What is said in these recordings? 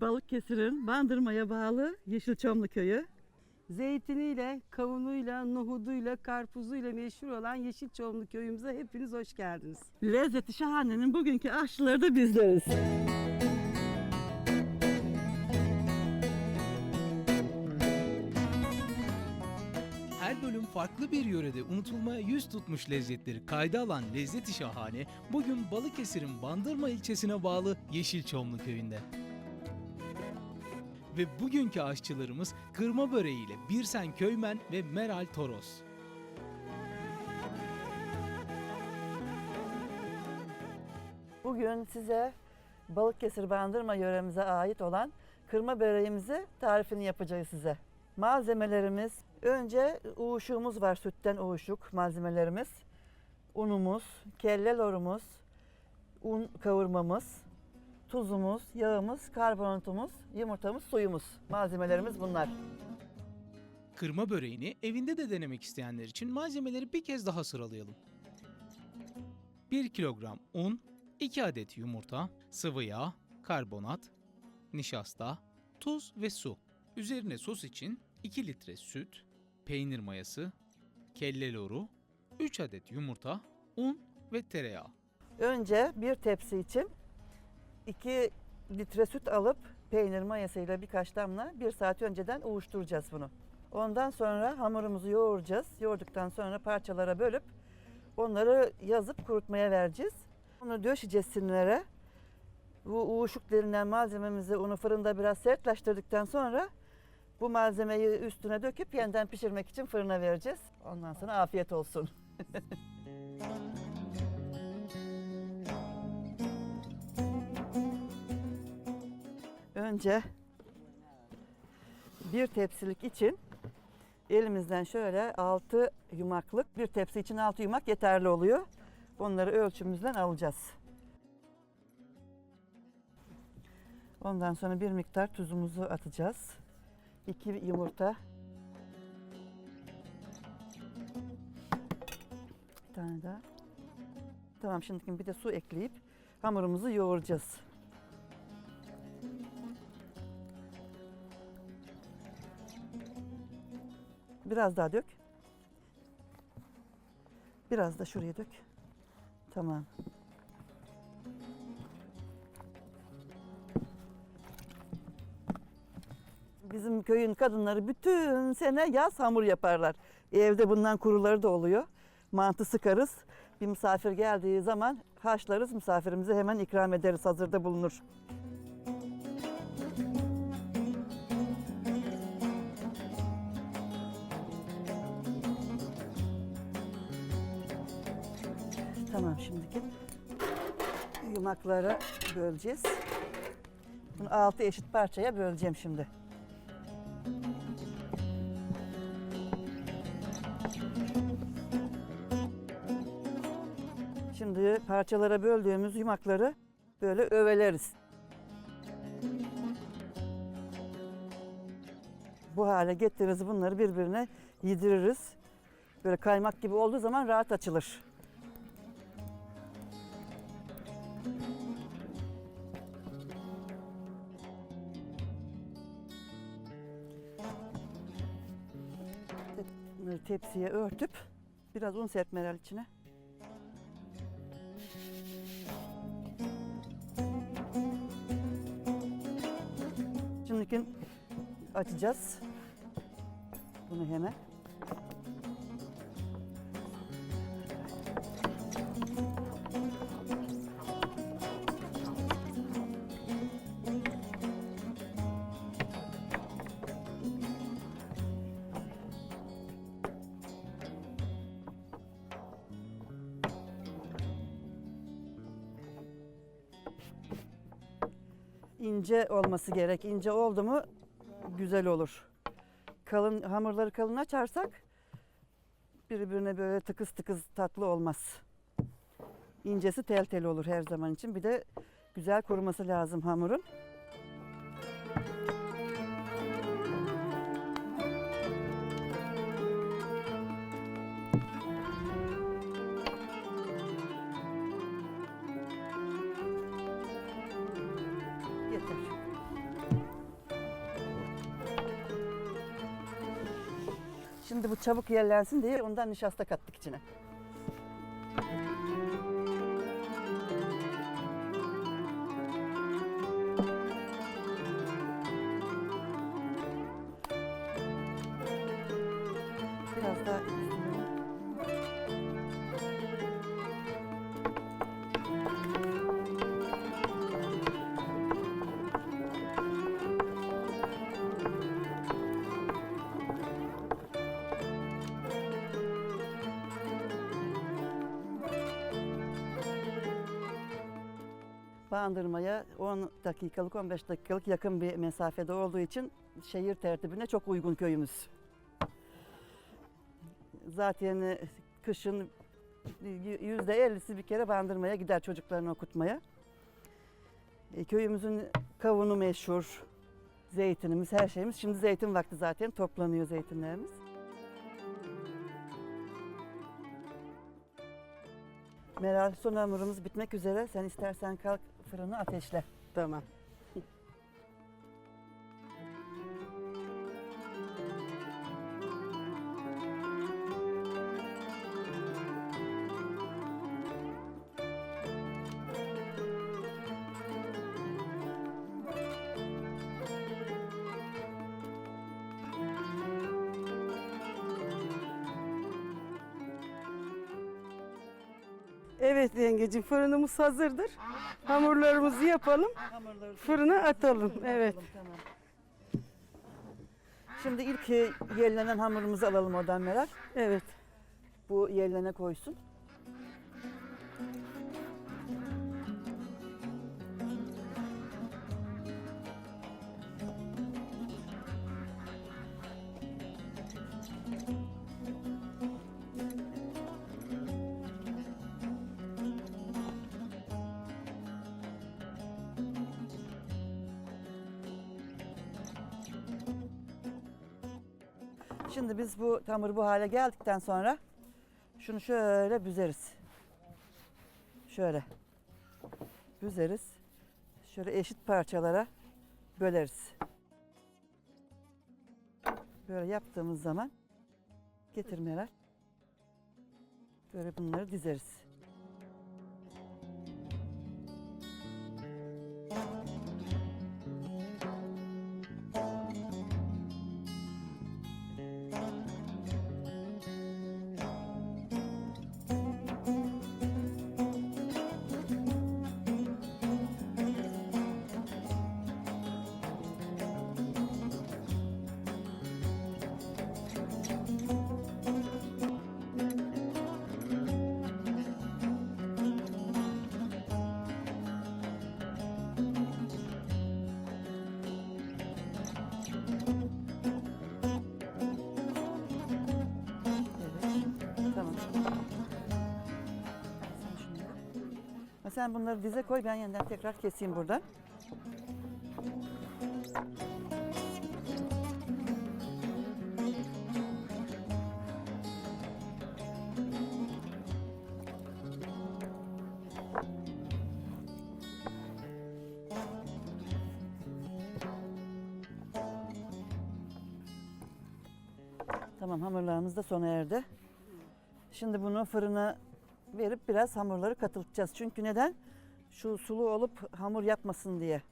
Balıkesir'in Bandırma'ya bağlı Yeşilçamlı köyü. Zeytiniyle, kavunuyla, nohuduyla, karpuzuyla meşhur olan Yeşilçamlı köyümüze hepiniz hoş geldiniz. Lezzeti Şahane'nin bugünkü aşçıları da bizleriz. Her bölüm farklı bir yörede unutulmaya yüz tutmuş lezzetleri kayda alan Lezzeti Şahane bugün Balıkesir'in Bandırma ilçesine bağlı Yeşilçamlı köyünde. Ve bugünkü aşçılarımız kırma böreğiyle Birsen Köymen ve Meral Toros. Bugün size Balıkesir Bandırma yöremize ait olan kırma böreğimizi tarifini yapacağız size. Malzemelerimiz önce uğuşuğumuz var sütten uğuşuk malzemelerimiz. Unumuz, kelle lorumuz, un kavurmamız, tuzumuz, yağımız, karbonatımız, yumurtamız, suyumuz. Malzemelerimiz bunlar. Kırma böreğini evinde de denemek isteyenler için malzemeleri bir kez daha sıralayalım. 1 kilogram un, 2 adet yumurta, sıvı yağ, karbonat, nişasta, tuz ve su. Üzerine sos için 2 litre süt, peynir mayası, kelle loru, 3 adet yumurta, un ve tereyağı. Önce bir tepsi için 2 litre süt alıp peynir mayasıyla birkaç damla bir saat önceden uğuşturacağız bunu. Ondan sonra hamurumuzu yoğuracağız. Yoğurduktan sonra parçalara bölüp onları yazıp kurutmaya vereceğiz. Onu döşeceğiz sinirlere. Bu uğuşuk denilen malzememizi unu fırında biraz sertleştirdikten sonra bu malzemeyi üstüne döküp yeniden pişirmek için fırına vereceğiz. Ondan sonra afiyet olsun. Önce bir tepsilik için elimizden şöyle 6 yumaklık bir tepsi için 6 yumak yeterli oluyor. Bunları ölçümüzden alacağız. Ondan sonra bir miktar tuzumuzu atacağız. 2 yumurta. Bir tane daha. Tamam şimdi bir de su ekleyip hamurumuzu yoğuracağız. Biraz daha dök. Biraz da şuraya dök. Tamam. Bizim köyün kadınları bütün sene yaz hamur yaparlar. Evde bundan kuruları da oluyor. Mantı sıkarız. Bir misafir geldiği zaman haşlarız. Misafirimize hemen ikram ederiz. Hazırda bulunur. Yumaklara böleceğiz. Bunu altı eşit parçaya böleceğim şimdi. Şimdi parçalara böldüğümüz yumakları böyle öveleriz. Bu hale getiririz bunları birbirine yediririz. Böyle kaymak gibi olduğu zaman rahat açılır. Bunları tepsiye örtüp biraz un serpmeler içine. Şimdi açacağız. Bunu hemen. İnce olması gerek. İnce oldu mu güzel olur. Kalın hamurları kalın açarsak birbirine böyle tıkız tıkız tatlı olmaz. İncesi tel tel olur her zaman için. Bir de güzel kuruması lazım hamurun. Çabuk yerlensin diye ondan nişasta kattık içine. Bandırmaya 10 dakikalık 15 dakikalık yakın bir mesafede olduğu için şehir tertibine çok uygun köyümüz. Zaten e, kışın yüzde ellisi bir kere bandırmaya gider çocuklarını okutmaya. E, Köyümüzün kavunu meşhur, zeytinimiz, her şeyimiz. Şimdi zeytin vakti zaten toplanıyor zeytinlerimiz. Meral son hamurumuz bitmek üzere. Sen istersen kalk fırını ateşle. Tamam. Evet yengecim fırınımız hazırdır. Hamurlarımızı yapalım. Hamurları Fırına atalım. Evet. Tamam. Şimdi ilk e, yerlenen hamurumuzu alalım oradan Meral. Evet. Bu yerlene koysun. Şimdi biz bu hamur bu hale geldikten sonra şunu şöyle büzeriz. Şöyle. Büzeriz. Şöyle eşit parçalara böleriz. Böyle yaptığımız zaman getir Meral. Böyle bunları dizeriz. Sen bunları dize koy ben yeniden tekrar keseyim buradan. Tamam hamurlarımız da sona erdi. Şimdi bunu fırına verip biraz hamurları katıltacağız. Çünkü neden? Şu sulu olup hamur yapmasın diye.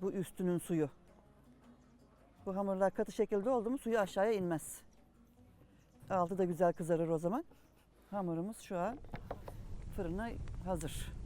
Bu üstünün suyu. Bu hamurlar katı şekilde oldu mu suyu aşağıya inmez. Altı da güzel kızarır o zaman. Hamurumuz şu an fırına hazır.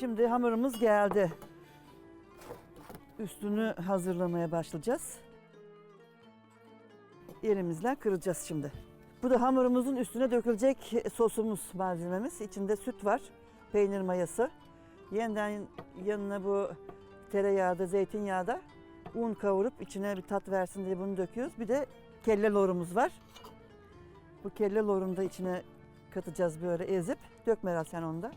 Şimdi hamurumuz geldi. Üstünü hazırlamaya başlayacağız. Elimizle kıracağız şimdi. Bu da hamurumuzun üstüne dökülecek sosumuz malzememiz. İçinde süt var, peynir mayası. Yeniden yanına bu tereyağı da zeytinyağı da un kavurup içine bir tat versin diye bunu döküyoruz. Bir de kelle lorumuz var. Bu kelle lorunu da içine katacağız böyle ezip. Dök Meral sen onu da.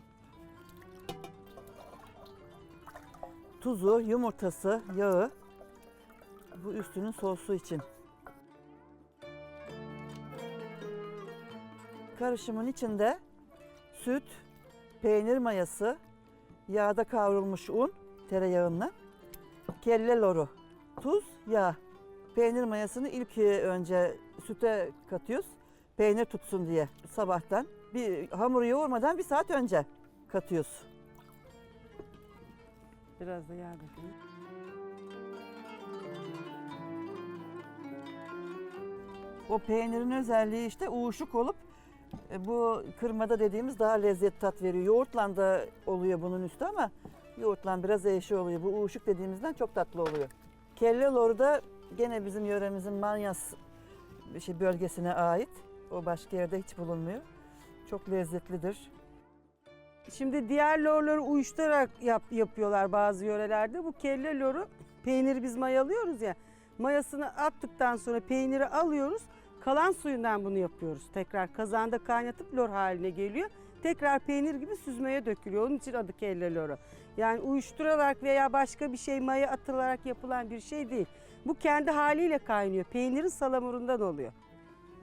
Tuzu, yumurtası, yağı. Bu üstünün sosu için. Karışımın içinde süt, peynir mayası, yağda kavrulmuş un, tereyağınla, kelle loru, tuz, yağ. Peynir mayasını ilk e, önce süte katıyoruz. Peynir tutsun diye sabahtan. Bir hamuru yoğurmadan bir saat önce katıyoruz. Biraz da yağ dökeyim. O peynirin özelliği işte uğuşuk olup e, bu kırmada dediğimiz daha lezzet tat veriyor. Yoğurtla da oluyor bunun üstü ama yoğurtla biraz eşi oluyor. Bu uğuşuk dediğimizden çok tatlı oluyor. Kelle loru da gene bizim yöremizin Manyas şey bölgesine ait. O başka yerde hiç bulunmuyor. Çok lezzetlidir. Şimdi diğer lorları uyuşturarak yap, yapıyorlar bazı yörelerde. Bu kelle loru peyniri biz mayalıyoruz ya. Mayasını attıktan sonra peyniri alıyoruz. Kalan suyundan bunu yapıyoruz. Tekrar kazanda kaynatıp lor haline geliyor. Tekrar peynir gibi süzmeye dökülüyor. Onun için adı kelle loru. Yani uyuşturarak veya başka bir şey maya atılarak yapılan bir şey değil. Bu kendi haliyle kaynıyor. Peynirin salamurundan oluyor.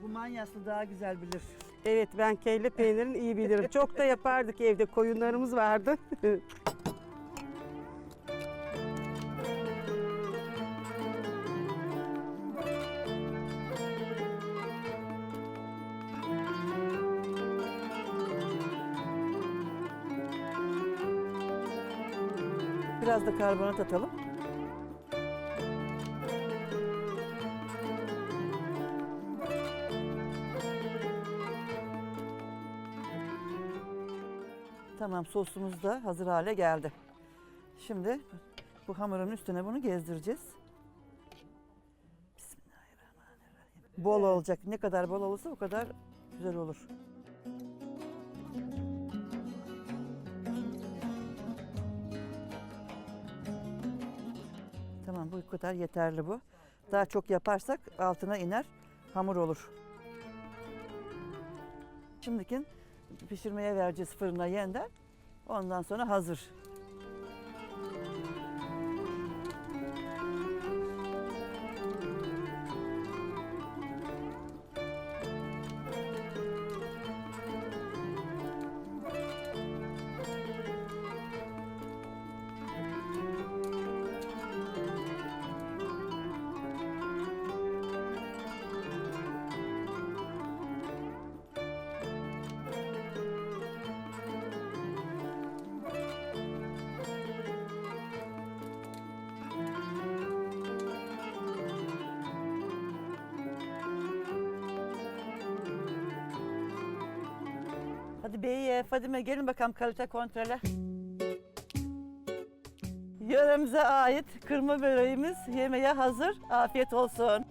Bu Manyaslı daha güzel bilir. Evet ben kelle peynirini iyi bilirim. Çok da yapardık evde koyunlarımız vardı. Biraz da karbonat atalım. Tamam sosumuz da hazır hale geldi. Şimdi bu hamurun üstüne bunu gezdireceğiz. Bismillahirrahmanirrahim. Bol olacak. Ne kadar bol olursa o kadar güzel olur. Tamam bu kadar yeterli bu. Daha çok yaparsak altına iner, hamur olur. Şimdikin pişirmeye vereceğiz fırına yeniden. Ondan sonra hazır. Hadi Beyye, Fadime gelin bakalım kalite kontrole. Yöremize ait kırma böreğimiz yemeğe hazır. Afiyet olsun.